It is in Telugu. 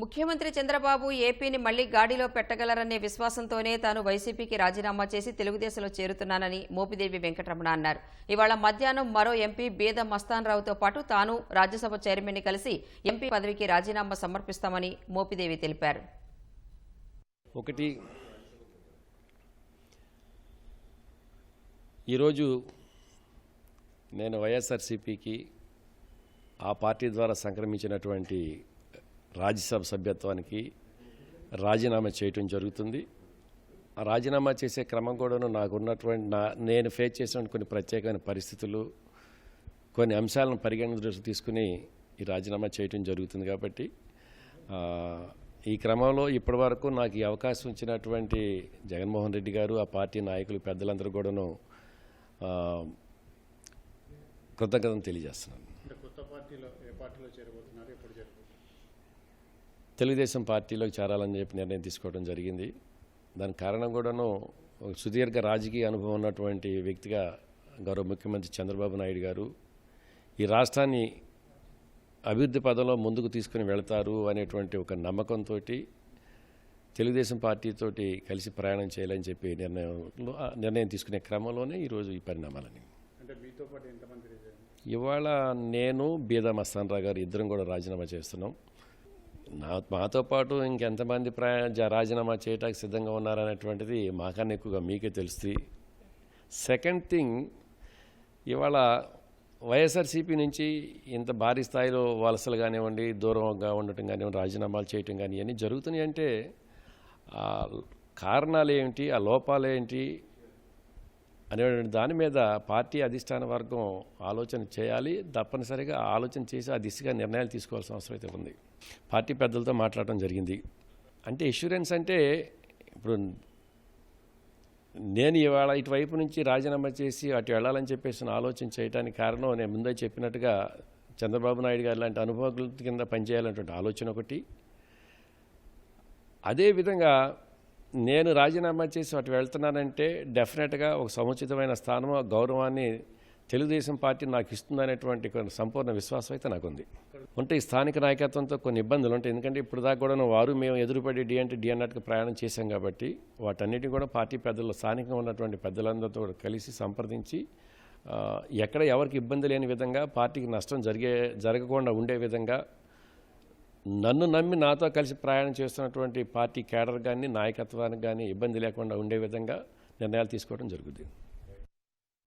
ముఖ్యమంత్రి చంద్రబాబు ఏపీని మళ్ళీ గాడిలో పెట్టగలరనే విశ్వాసంతోనే తాను వైసీపీకి రాజీనామా చేసి తెలుగుదేశంలో చేరుతున్నానని మోపిదేవి వెంకటరమణ అన్నారు. ఇవాళ మధ్యాహ్నం మరో ఎంపీ బీద మస్తాన్ రావుతో పాటు తాను రాజ్యసభ చైర్మన్ని కలిసి ఎంపీ పదవికి రాజీనామా సమర్పిస్తామని మోపిదేవి తెలిపారు. ఒకటి ఈరోజు నేను వైఎస్ఆర్సీపీకి ఆ పార్టీ ద్వారా సంక్రమించినటువంటి రాజ్యసభ సభ్యత్వానికి రాజీనామా చేయటం జరుగుతుంది. ఆ రాజీనామా చేసే క్రమం కూడాను నాకున్నటువంటి నా నేను ఫేస్ చేసిన కొన్ని ప్రత్యేకమైన పరిస్థితులు కొన్ని అంశాలను పరిగణన తీసుకుని ఈ రాజీనామా చేయటం జరుగుతుంది కాబట్టి ఈ క్రమంలో ఇప్పటి వరకు నాకు ఈ అవకాశం ఇచ్చినటువంటి జగన్మోహన్ రెడ్డి గారు ఆ పార్టీ నాయకులు పెద్దలందరూ కూడాను కృతజ్ఞతను తెలియజేస్తున్నాను. తెలుగుదేశం పార్టీలోకి చేరాలని చెప్పి నిర్ణయం తీసుకోవడం జరిగింది. దానికి కారణం కూడాను ఒక సుదీర్ఘ రాజకీయ అనుభవం ఉన్నటువంటి వ్యక్తిగా గౌరవ ముఖ్యమంత్రి చంద్రబాబు నాయుడు గారు ఈ రాష్ట్రాన్ని అభివృద్ధి పదంలో ముందుకు తీసుకుని వెళతారు అనేటువంటి ఒక నమ్మకంతో తెలుగుదేశం పార్టీతోటి కలిసి ప్రయాణం చేయాలని చెప్పి నిర్ణయంలో నిర్ణయం తీసుకునే క్రమంలోనే ఈరోజు ఈ పరిణామాలని ఇవాళ నేను బీదా మస్తాన్రావు గారు ఇద్దరం కూడా రాజీనామా చేస్తున్నాం. నా మాతో పాటు ఇంకెంతమంది ప్రయా రాజీనామా చేయడానికి సిద్ధంగా ఉన్నారనేటువంటిది మాకన్నా ఎక్కువగా మీకే తెలుస్తుంది. సెకండ్ థింగ్ ఇవాళ వైఎస్ఆర్సీపీ నుంచి ఇంత భారీ స్థాయిలో వలసలు కానివ్వండి దూరంగా ఉండటం కానివ్వండి రాజీనామాలు చేయటం కానీ ఇవన్నీ జరుగుతున్నాయి అంటే ఆ కారణాలు ఏంటి ఆ లోపాలు ఏంటి అనేటువంటి దాని మీద పార్టీ అధిష్టాన వర్గం ఆలోచన చేయాలి. తప్పనిసరిగా ఆలోచన చేసి ఆ దిశగా నిర్ణయాలు తీసుకోవాల్సిన అవసరం అయితే ఉంది. పార్టీ పెద్దలతో మాట్లాడటం జరిగింది. అంటే ఇష్యూరెన్స్ అంటే ఇప్పుడు నేను ఇవాళ ఇటువైపు నుంచి రాజీనామా చేసి అటు వెళ్ళాలని చెప్పేసి ఆలోచన చేయడానికి కారణం నేను ముందే చెప్పినట్టుగా చంద్రబాబు నాయుడు గారు లాంటి అనుభవకుల కింద పనిచేయాలనేటువంటి ఆలోచన ఒకటి. అదేవిధంగా నేను రాజీనామా చేసి అటు వెళ్తున్నానంటే డెఫినెట్గా ఒక సముచితమైన స్థానం ఆ గౌరవాన్ని తెలుగుదేశం పార్టీ నాకు ఇస్తుందనేటువంటి కొన్ని సంపూర్ణ విశ్వాసం అయితే నాకు ఉంది ఉంటే ఈ స్థానిక నాయకత్వంతో కొన్ని ఇబ్బందులు ఉంటాయి. ఎందుకంటే ఇప్పుడు దాకా కూడా వారు మేము ఎదురుపడి డి అంటే డి అన్నట్టుగా ప్రయాణం చేశాం కాబట్టి వాటన్నిటిని కూడా పార్టీ పెద్దలు స్థానికంగా ఉన్నటువంటి పెద్దలందరితో కలిసి సంప్రదించి ఎక్కడ ఎవరికి ఇబ్బంది లేని విధంగా పార్టీకి నష్టం జరిగే జరగకుండా ఉండే విధంగా నన్ను నమ్మి నాతో కలిసి ప్రయాణం చేస్తున్నటువంటి పార్టీ కేడర్ కానీ నాయకత్వానికి కానీ ఇబ్బంది లేకుండా ఉండే విధంగా నిర్ణయాలు తీసుకోవడం జరుగుతుంది